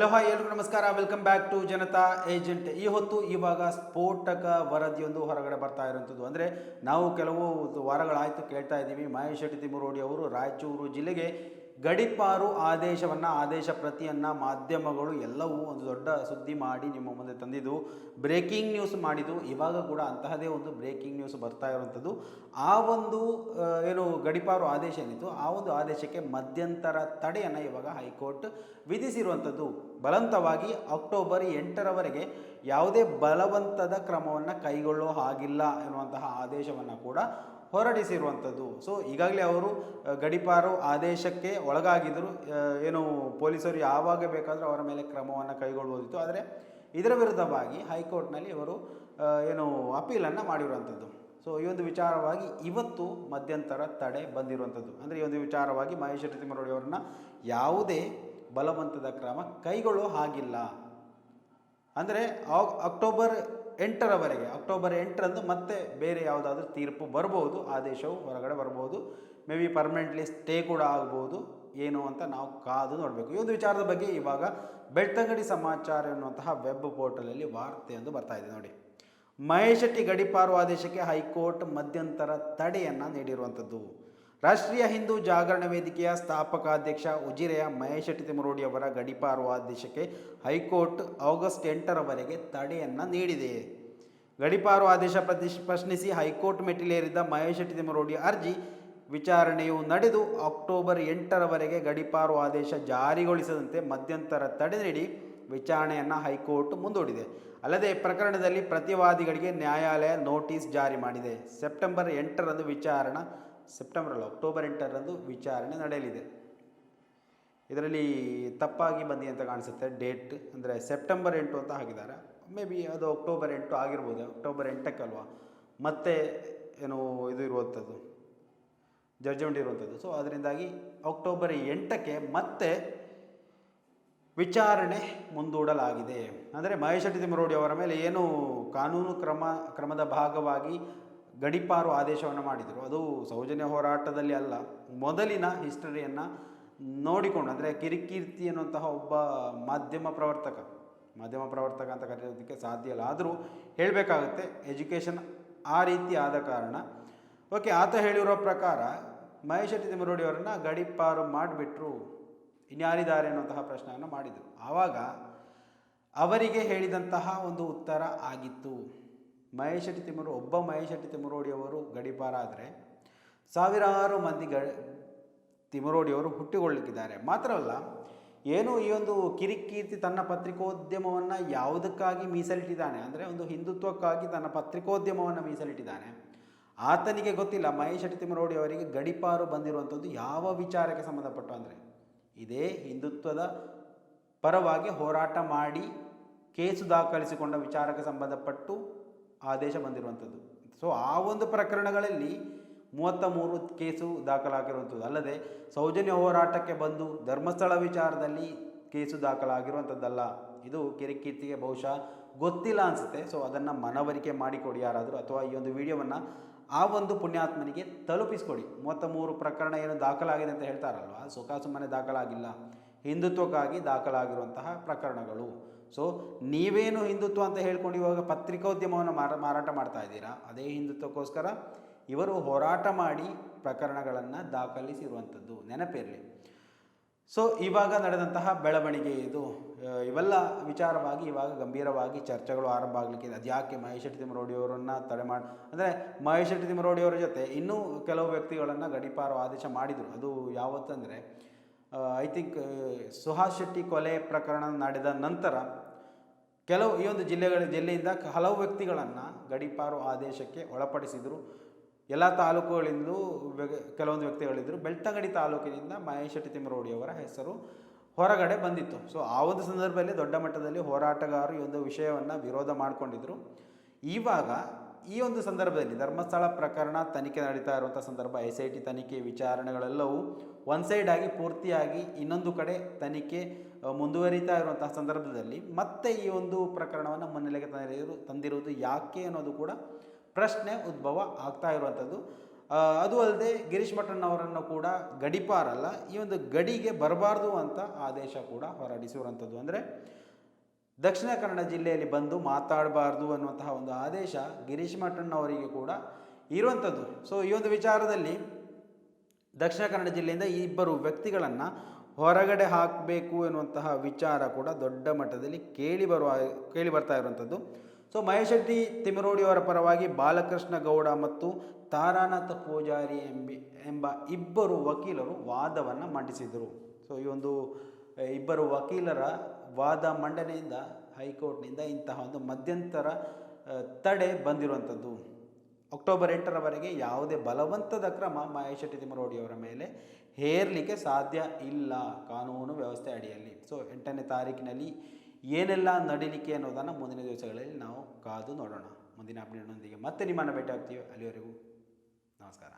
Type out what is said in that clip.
Hello hi ಎಲ್ರಿಗೂ ನಮಸ್ಕಾರ. Welcome back to Janata agent ಈ ಹೊತ್ತು ಇವಾಗ ಸ್ಫೋಟಕ ವರದಿಯೊಂದು ಹೊರಗಡೆ ಬರ್ತಾ ಇರುವಂಥದ್ದು. ಅಂದರೆ ನಾವು ಕೆಲವು ವಾರಗಳಾಯಿತು ಕೇಳ್ತಾ ಇದ್ದೀವಿ. ಮಹೇಶ್ ಶೆಟ್ಟಿ ತಿಮ್ಮರೋಡಿ ಅವರು ರಾಯಚೂರು ಜಿಲ್ಲೆಗೆ ಗಡಿಪಾರು ಆದೇಶವನ್ನು, ಆದೇಶ ಪ್ರತಿಯನ್ನು ಮಾಧ್ಯಮಗಳು ಎಲ್ಲವೂ ಒಂದು ದೊಡ್ಡ ಸುದ್ದಿ ಮಾಡಿ ನಿಮ್ಮ ಮುಂದೆ ತಂದಿದ್ದು. ಬ್ರೇಕಿಂಗ್ ನ್ಯೂಸ್ ಮಾಡಿದ್ದು. ಇವಾಗ ಕೂಡ ಅಂತಹದೇ ಒಂದು ಬ್ರೇಕಿಂಗ್ ನ್ಯೂಸ್ ಬರ್ತಾ ಇರುವಂಥದ್ದು. ಆ ಒಂದು ಏನು ಗಡಿಪಾರು ಆದೇಶ ಏನಿತ್ತು, ಆ ಒಂದು ಆದೇಶಕ್ಕೆ ಮಧ್ಯಂತರ ತಡೆಯನ್ನು ಇವಾಗ ಹೈಕೋರ್ಟ್ ವಿಧಿಸಿರುವಂಥದ್ದು. ಬಲವಂತವಾಗಿ ಅಕ್ಟೋಬರ್ ಎಂಟರವರೆಗೆ ಯಾವುದೇ ಬಲವಂತದ ಕ್ರಮವನ್ನು ಕೈಗೊಳ್ಳೋ ಹಾಗಿಲ್ಲ ಎನ್ನುವಂತಹ ಆದೇಶವನ್ನು ಕೂಡ ಹೊರಡಿಸಿರುವಂಥದ್ದು. ಸೊ ಈಗಾಗಲೇ ಅವರು ಗಡಿಪಾರು ಆದೇಶಕ್ಕೆ ಒಳಗಾಗಿದ್ದರು. ಏನು ಪೊಲೀಸರು ಯಾವಾಗ ಬೇಕಾದರೂ ಅವರ ಮೇಲೆ ಕ್ರಮವನ್ನು ಕೈಗೊಳ್ಬೋದಿತ್ತು. ಆದರೆ ಇದರ ವಿರುದ್ಧವಾಗಿ ಹೈಕೋರ್ಟ್ನಲ್ಲಿ ಇವರು ಏನು ಅಪೀಲನ್ನು ಮಾಡಿರುವಂಥದ್ದು. ಸೊ ಈ ಒಂದು ವಿಚಾರವಾಗಿ ಇವತ್ತು ಮಧ್ಯಂತರ ತಡೆ ಬಂದಿರುವಂಥದ್ದು. ಅಂದರೆ ಈ ಒಂದು ವಿಚಾರವಾಗಿ ಮಹೇಶ್ ತಿಮ್ಮರೋಡಿ ಅವರನ್ನ ಯಾವುದೇ ಬಲವಂತದ ಕ್ರಮ ಕೈಗೊಳ್ಳೋ ಹಾಗಿಲ್ಲ. ಅಂದರೆ ಅಕ್ಟೋಬರ್ ಎಂಟರವರೆಗೆ, ಅಕ್ಟೋಬರ್ ಎಂಟರಂದು ಮತ್ತೆ ಬೇರೆ ಯಾವುದಾದ್ರೂ ತೀರ್ಪು ಬರ್ಬೋದು, ಆದೇಶವು ಹೊರಗಡೆ ಬರ್ಬೋದು ಮೇ ಬಿ ಪರ್ಮನೆಂಟ್ಲಿ ಸ್ಟೇ ಕೂಡ ಆಗ್ಬೋದು, ಏನು ಅಂತ ನಾವು ಕಾದು ನೋಡಬೇಕು. ಈ ಒಂದು ವಿಚಾರದ ಬಗ್ಗೆ ಇವಾಗ ಬೆಳ್ತಂಗಡಿ ಸಮಾಚಾರ ಎನ್ನುವಂತಹ ವೆಬ್ ಪೋರ್ಟಲಲ್ಲಿ ವಾರ್ತೆಯೊಂದು ಬರ್ತಾ ಇದೆ ನೋಡಿ. ಮಹೇಶ್ ಶೆಟ್ಟಿ ಗಡಿಪಾರು ಆದೇಶಕ್ಕೆ ಹೈಕೋರ್ಟ್ ಮಧ್ಯಂತರ ತಡೆಯನ್ನು ನೀಡಿರುವಂಥದ್ದು ರಾಷ್ಟ್ರೀಯ ಹಿಂದೂ ಜಾಗರಣ ವೇದಿಕೆಯ ಸ್ಥಾಪಕಾಧ್ಯಕ್ಷ ಉಜಿರೆಯ ಮಹೇಶ್ ತಿಮರೋಡಿ ಅವರ ಗಡಿಪಾರು ಆದೇಶಕ್ಕೆ ಹೈಕೋರ್ಟ್ ಆಗಸ್ಟ್ ಎಂಟರವರೆಗೆ ತಡೆಯನ್ನು ನೀಡಿದೆ. ಗಡಿಪಾರು ಆದೇಶ ಪ್ರಶ್ನಿಸಿ ಹೈಕೋರ್ಟ್ ಮೆಟ್ಟಿಲೇರಿದ್ದ ಮಹೇಶ್ ತಿಮರೋಡಿ ಅರ್ಜಿ ವಿಚಾರಣೆಯು ನಡೆದು ಅಕ್ಟೋಬರ್ ಎಂಟರವರೆಗೆ ಗಡಿಪಾರು ಆದೇಶ ಜಾರಿಗೊಳಿಸದಂತೆ ಮಧ್ಯಂತರ ತಡೆ ನೀಡಿ ವಿಚಾರಣೆಯನ್ನು ಹೈಕೋರ್ಟ್ ಮುಂದೂಡಿದೆ. ಅಲ್ಲದೆ ಪ್ರಕರಣದಲ್ಲಿ ಪ್ರತಿವಾದಿಗಳಿಗೆ ನ್ಯಾಯಾಲಯ ನೋಟಿಸ್ ಜಾರಿ ಮಾಡಿದೆ. ಸೆಪ್ಟೆಂಬರ್ ಎಂಟರಂದು ವಿಚಾರಣಾ ಸೆಪ್ಟೆಂಬರ್ ಅಲ್ಲ ಅಕ್ಟೋಬರ್ ಎಂಟರಂದು ವಿಚಾರಣೆ ನಡೆಯಲಿದೆ. ಇದರಲ್ಲಿ ತಪ್ಪಾಗಿ ಬಂದಿ ಅಂತ ಕಾಣಿಸುತ್ತೆ, ಡೇಟ್ ಅಂದರೆ ಸೆಪ್ಟೆಂಬರ್ ಎಂಟು ಅಂತ ಹಾಕಿದ್ದಾರೆ. ಮೇ ಬಿ ಅದು ಅಕ್ಟೋಬರ್ ಎಂಟು ಆಗಿರ್ಬೋದು, ಅಕ್ಟೋಬರ್ ಎಂಟಕ್ಕಲ್ವಾ ಮತ್ತೆ ಏನು ಇದು ಇರುವಂಥದ್ದು ಜಡ್ಜ್ಮೆಂಟ್ ಇರುವಂಥದ್ದು. ಸೊ ಅದರಿಂದಾಗಿ ಅಕ್ಟೋಬರ್ ಎಂಟಕ್ಕೆ ಮತ್ತೆ ವಿಚಾರಣೆ ಮುಂದೂಡಲಾಗಿದೆ. ಅಂದರೆ ಮಹೇಶ್ ಶೆಟ್ಟಿ ತಿಮ್ಮರೋಡಿ ಅವರ ಮೇಲೆ ಏನು ಕಾನೂನು ಕ್ರಮ, ಕ್ರಮದ ಭಾಗವಾಗಿ ಗಡಿಪಾರು ಆದೇಶವನ್ನು ಮಾಡಿದರು. ಅದು ಸೌಜನ್ಯ ಹೋರಾಟದಲ್ಲಿ ಅಲ್ಲ, ಮೊದಲಿನ ಹಿಸ್ಟರಿಯನ್ನು ನೋಡಿಕೊಂಡು, ಅಂದರೆ ಕಿರಿಕೀರ್ತಿ ಅನ್ನುವಂತಹ ಒಬ್ಬ ಮಾಧ್ಯಮ ಪ್ರವರ್ತಕ ಮಾಧ್ಯಮ ಪ್ರವರ್ತಕ ಅಂತ ಕರೆಯೋದಕ್ಕೆ ಸಾಧ್ಯ ಇಲ್ಲ. ಆದರೂ ಹೇಳಬೇಕಾಗುತ್ತೆ, ಎಜುಕೇಷನ್ ಆ ರೀತಿ ಆದ ಕಾರಣ. ಓಕೆ, ಆತ ಹೇಳಿರೋ ಪ್ರಕಾರ ಮಹೇಶ್ ಶೆಟ್ಟಿ ತಿಮ್ಮರೋಡಿ ಅವರನ್ನು ಗಡಿಪಾರು ಮಾಡಿಬಿಟ್ರು. ಇನ್ಯಾರಿದ್ದಾರೆ ಅನ್ನುವಂತಹ ಪ್ರಶ್ನೆಯನ್ನು ಮಾಡಿದರು. ಆವಾಗ ಅವರಿಗೆ ಹೇಳಿದಂತಹ ಒಂದು ಉತ್ತರ ಆಗಿತ್ತು. ಮಹೇಶ್ ತಿಮ್ಮರು, ಒಬ್ಬ ಮಹೇಶ್ ಶೆಟ್ಟಿ ಗಡಿಪಾರಾದರೆ ಸಾವಿರಾರು ಮಂದಿ ಗ, ತಿಮ್ಮರೋಡಿಯವರು ಹುಟ್ಟಿಕೊಳ್ಳಿಕ್ಕಿದ್ದಾರೆ. ಮಾತ್ರವಲ್ಲ, ಏನು ಈ ಒಂದು ಕಿರಿಕೀರ್ತಿ ತನ್ನ ಪತ್ರಿಕೋದ್ಯಮವನ್ನು ಯಾವುದಕ್ಕಾಗಿ ಮೀಸಲಿಟ್ಟಿದ್ದಾನೆ, ಅಂದರೆ ಒಂದು ಹಿಂದುತ್ವಕ್ಕಾಗಿ ತನ್ನ ಪತ್ರಿಕೋದ್ಯಮವನ್ನು ಮೀಸಲಿಟ್ಟಿದ್ದಾನೆ. ಆತನಿಗೆ ಗೊತ್ತಿಲ್ಲ ಮಹೇಶ್ ಶೆಟ್ಟಿ ತಿಮ್ಮರೋಡಿ ಅವರಿಗೆ ಗಡಿಪಾರು ಬಂದಿರುವಂಥದ್ದು ಯಾವ ವಿಚಾರಕ್ಕೆ ಸಂಬಂಧಪಟ್ಟು ಅಂದರೆ, ಇದೇ ಹಿಂದುತ್ವದ ಪರವಾಗಿ ಹೋರಾಟ ಮಾಡಿ ಕೇಸು ದಾಖಲಿಸಿಕೊಂಡ ವಿಚಾರಕ್ಕೆ ಸಂಬಂಧಪಟ್ಟು ಆದೇಶ ಬಂದಿರುವಂಥದ್ದು. ಸೊ ಆ ಒಂದು ಪ್ರಕರಣಗಳಲ್ಲಿ ಮೂವತ್ತ ಮೂರು ಕೇಸು ದಾಖಲಾಗಿರುವಂಥದ್ದು. ಅಲ್ಲದೆ, ಸೌಜನ್ಯ ಹೋರಾಟಕ್ಕೆ ಬಂದು ಧರ್ಮಸ್ಥಳ ವಿಚಾರದಲ್ಲಿ ಕೇಸು ದಾಖಲಾಗಿರುವಂಥದ್ದಲ್ಲ. ಇದು ಕಿರಿಕೀರ್ತಿಗೆ ಬಹುಶಃ ಗೊತ್ತಿಲ್ಲ ಅನಿಸುತ್ತೆ. ಸೊ ಅದನ್ನು ಮನವರಿಕೆ ಮಾಡಿಕೊಡಿ ಯಾರಾದರೂ, ಅಥವಾ ಈ ಒಂದು ವಿಡಿಯೋವನ್ನು ಆ ಒಂದು ಪುಣ್ಯಾತ್ಮನಿಗೆ ತಲುಪಿಸ್ಕೊಡಿ. ಮೂವತ್ತ ಮೂರು ಪ್ರಕರಣ ಏನು ದಾಖಲಾಗಿದೆ ಅಂತ ಹೇಳ್ತಾರಲ್ವ? ಸುಖ ಸುಮ್ಮನೆ ದಾಖಲಾಗಿಲ್ಲ. ಹಿಂದುತ್ವಕ್ಕಾಗಿ ದಾಖಲಾಗಿರುವಂತಹ ಪ್ರಕರಣಗಳು. ಸೊ ನೀವೇನು ಹಿಂದುತ್ವ ಅಂತ ಹೇಳ್ಕೊಂಡು ಇವಾಗ ಪತ್ರಿಕೋದ್ಯಮವನ್ನು ಮಾರ, ಮಾರಾಟ ಮಾಡ್ತಾ ಇದ್ದೀರಾ? ಅದೇ ಹಿಂದುತ್ವಕ್ಕೋಸ್ಕರ ಇವರು ಹೋರಾಟ ಮಾಡಿ ಪ್ರಕರಣಗಳನ್ನು ದಾಖಲಿಸಿರುವಂಥದ್ದು. ನೆನಪಿರಲಿ. ಸೊ ಇವಾಗ ನಡೆದಂತಹ ಬೆಳವಣಿಗೆ ಇದು. ಇವೆಲ್ಲ ವಿಚಾರವಾಗಿ ಇವಾಗ ಗಂಭೀರವಾಗಿ ಚರ್ಚೆಗಳು ಆರಂಭ ಆಗಲಿಕ್ಕೆ ಅದ್ಯಾಕೆ ಮಹೇಶ್ ಶೆಟ್ಟಿ ತಿಮ್ಮರೋಡಿಯವರನ್ನು ತಡೆ ಮಾಡಿ, ಅಂದರೆ ಮಹೇಶ್ ಶೆಟ್ಟಿ ತಿಮ್ಮರೋಡಿಯವರ ಜೊತೆ ಇನ್ನೂ ಕೆಲವು ವ್ಯಕ್ತಿಗಳನ್ನು ಗಡೀಪಾರು ಆದೇಶ ಮಾಡಿದರು. ಅದು ಯಾವತ್ತಂದರೆ ಐ ಥಿಂಕ್ ಸುಹಾಸ್ ಶೆಟ್ಟಿ ಕೊಲೆ ಪ್ರಕರಣ ನಡೆದ ನಂತರ ಕೆಲವು ಈ ಒಂದು ಜಿಲ್ಲೆಗಳ, ಜಿಲ್ಲೆಯಿಂದ ಹಲವು ವ್ಯಕ್ತಿಗಳನ್ನು ಗಡಿಪಾರು ಆದೇಶಕ್ಕೆ ಒಳಪಡಿಸಿದರು. ಎಲ್ಲ ತಾಲೂಕುಗಳಿಂದಲೂ ವ್ಯ- ಕೆಲವೊಂದು ವ್ಯಕ್ತಿಗಳಿದ್ದರು ಬೆಳ್ತಂಗಡಿ ತಾಲೂಕಿನಿಂದ ಮಹೇಶ್ ಶೆಟ್ಟಿ ತಿಮ್ಮರೋಡಿಯವರ ಹೆಸರು ಹೊರಗಡೆ ಬಂದಿತ್ತು. ಸೊ ಆ ಒಂದು ಸಂದರ್ಭದಲ್ಲಿ ದೊಡ್ಡ ಮಟ್ಟದಲ್ಲಿ ಹೋರಾಟಗಾರರು ಈ ಒಂದು ವಿಷಯವನ್ನು ವಿರೋಧ ಮಾಡಿಕೊಂಡಿದ್ದರು ಇವಾಗ ಈ ಒಂದು ಸಂದರ್ಭದಲ್ಲಿ ಧರ್ಮಸ್ಥಳ ಪ್ರಕರಣ ತನಿಖೆ ನಡೀತಾ ಇರುವಂಥ ಸಂದರ್ಭ ಎಸ್ ಐ ಟಿ ತನಿಖೆ, ವಿಚಾರಣೆಗಳೆಲ್ಲವೂ ಒನ್ ಸೈಡ್ ಆಗಿ ಪೂರ್ತಿಯಾಗಿ ಇನ್ನೊಂದು ಕಡೆ ತನಿಖೆ ಮುಂದುವರಿತಾ ಇರುವಂತಹ ಸಂದರ್ಭದಲ್ಲಿ ಮತ್ತೆ ಈ ಒಂದು ಪ್ರಕರಣವನ್ನು ಮುನ್ನೆಲೆಗೆ ತಂದಿರು, ತಂದಿರುವುದು ಯಾಕೆ ಅನ್ನೋದು ಕೂಡ ಪ್ರಶ್ನೆ ಉದ್ಭವ ಆಗ್ತಾ ಇರುವಂಥದ್ದು. ಅದು ಅಲ್ಲದೆ ಗಿರೀಶ್ ಮಠನ್ ಅವರನ್ನು ಕೂಡ ಗಡಿಪಾರಲ್ಲ, ಈ ಒಂದು ಗಡಿಗೆ ಬರಬಾರ್ದು ಅಂತ ಆದೇಶ ಕೂಡ ಹೊರಡಿಸಿರುವಂಥದ್ದು. ಅಂದರೆ ದಕ್ಷಿಣ ಕನ್ನಡ ಜಿಲ್ಲೆಯಲ್ಲಿ ಬಂದು ಮಾತಾಡಬಾರ್ದು ಅನ್ನುವಂತಹ ಒಂದು ಆದೇಶ ಗಿರೀಶ್ ಮಠಣ್ಣವರಿಗೆ ಕೂಡ ಇರುವಂಥದ್ದು. ಸೊ ಈ ಒಂದು ವಿಚಾರದಲ್ಲಿ ದಕ್ಷಿಣ ಕನ್ನಡ ಜಿಲ್ಲೆಯಿಂದ ಈ ಇಬ್ಬರು ವ್ಯಕ್ತಿಗಳನ್ನು ಹೊರಗಡೆ ಹಾಕಬೇಕು ಎನ್ನುವಂತಹ ವಿಚಾರ ಕೂಡ ದೊಡ್ಡ ಮಟ್ಟದಲ್ಲಿ ಕೇಳಿ ಬರುವ, ಕೇಳಿ ಬರ್ತಾ ಇರುವಂಥದ್ದು. ಸೊ ಮಹೇಶ್ ಶೆಟ್ಟಿ ತಿಮರೋಡಿಯವರ ಪರವಾಗಿ ಬಾಲಕೃಷ್ಣ ಗೌಡ ಮತ್ತು ತಾರಾನಾಥ ಪೂಜಾರಿ ಎಂಬಿ, ಎಂಬ ಇಬ್ಬರು ವಕೀಲರು ವಾದವನ್ನು ಮಂಡಿಸಿದರು. ಸೊ ಈ ಒಂದು ಇಬ್ಬರು ವಕೀಲರ ವಾದ ಮಂಡನೆಯಿಂದ ಹೈಕೋರ್ಟ್ನಿಂದ ಇಂತಹ ಒಂದು ಮಧ್ಯಂತರ ತಡೆ ಬಂದಿರುವಂಥದ್ದು. ಅಕ್ಟೋಬರ್ ಎಂಟರವರೆಗೆ ಯಾವುದೇ ಬಲವಂತದ ಕ್ರಮ ಮಹೇಶ್ ಶೆಟ್ಟಿ ತಿಮ್ಮರೋಡಿಯವರ ಮೇಲೆ ಹೇರಲಿಕ್ಕೆ ಸಾಧ್ಯ ಇಲ್ಲ ಕಾನೂನು ವ್ಯವಸ್ಥೆ ಅಡಿಯಲ್ಲಿ. ಸೊ ಎಂಟನೇ ತಾರೀಕಿನಲ್ಲಿ ಏನೆಲ್ಲ ನಡೀಲಿಕ್ಕೆ ಅನ್ನೋದನ್ನು ಮುಂದಿನ ದಿವಸಗಳಲ್ಲಿ ನಾವು ಕಾದು ನೋಡೋಣ. ಮುಂದಿನ ಅಪ್ಡೇಟ್ನೊಂದಿಗೆ ಮತ್ತೆ ನಿಮ್ಮನ್ನು ಭೇಟಿ ಆಗ್ತೀವಿ ಅಲ್ಲಿವರೆಗೂ